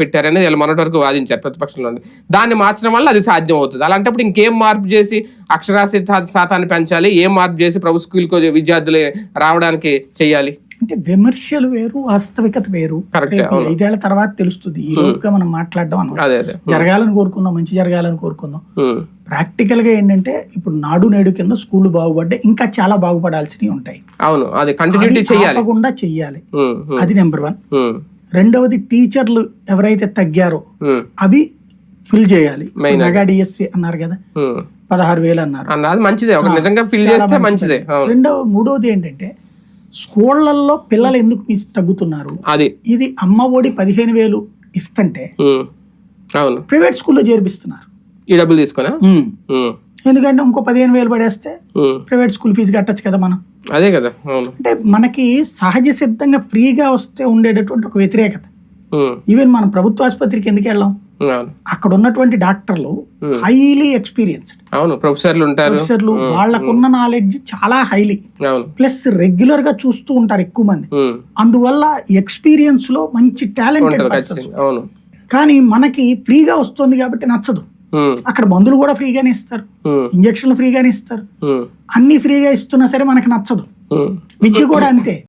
పెట్టారని వీళ్ళు మొన్నటి వరకు వాదించారు ప్రతిపక్షంలో. దాన్ని మార్చడం వల్ల అది సాధ్యం అవుతుంది అలాంటప్పుడు ఇంకేం మార్పు చేసి అక్షరాస్యత శాతాన్ని పెంచాలి? ఏం మార్పు చేసి ప్రభు స్కూల్కి విద్యార్థులు రావడానికి చెయ్యాలి అంటే విమర్శలు వేరు వాస్తవికత వేరు. ఐదేళ్ళ తర్వాత తెలుస్తుంది. ఈ లోపుగా మనం మాట్లాడడం అనమాట. జరగాలని కోరుకుందాం మంచి జరగాలని కోరుకుందాం. ప్రాక్టికల్గా ఏంటంటే ఇప్పుడు నాడు నేడు కింద స్కూళ్ళు బాగుపడ్డాయి ఇంకా చాలా బాగుపడాల్సినవి ఉంటాయి. అవును అది కంటిన్యూటీ అవి చెయ్యాలి అది నెంబర్ వన్ రెండవది టీచర్లు ఎవరైతే తగ్గారో అవి ఫిల్ చేయాలి. మెగా డిఎస్సి అన్నారు కదా. పదహారు వేలు అన్నారు. మంచిదే. నిజంగా ఫిల్ చేస్తే మంచి మంచిదే. రెండవ మూడవది ఏంటంటే స్కూళ్ళల్లో పిల్లలు ఎందుకు తగ్గుతున్నారు? అది. ఇది అమ్మ ఒడి పదిహేను వేలు ఇస్తుంటే అవును. ప్రైవేట్ స్కూల్లో చేర్పిస్తున్నారు. ఈ డబ్బులు తీసుకున్నా ఎందుకంటే ఇంకో పదిహేను వేలు పడేస్తే ప్రైవేట్ స్కూల్ ఫీజు కట్టచ్చు కదా మనం. అదే కదా అంటే మనకి సహజ సిద్ధంగా ఫ్రీగా వస్తే ఉండేటటువంటి ఒక వ్యతిరేకత. ఈవెన్ మనం ప్రభుత్వ ఆసుపత్రికి ఎందుకు వెళ్ళాం? అక్కడ ఉన్నటువంటి డాక్టర్లు హైలీ ఎక్స్పీరియన్స్డ్ అవును ప్రొఫెసర్లు ఉంటారు. ప్రొఫెసర్లు వాళ్ళకున్న నాలెడ్జ్ చాలా హైలీ ప్లస్ రెగ్యులర్గా చూస్తూ ఉంటారు ఎక్కువ మంది. అందువల్ల ఎక్స్పీరియన్స్లో మంచి టాలెంటెడ్ కానీ మనకి ఫ్రీగా వస్తుంది కాబట్టి నచ్చదు. అక్కడ మందులు కూడా ఫ్రీగానే ఇస్తారు. ఇంజక్షన్లు ఫ్రీగానే ఇస్తారు. అన్ని ఫ్రీగా ఇస్తున్నా సరే మనకి నచ్చదు. విద్య కూడా అంతే.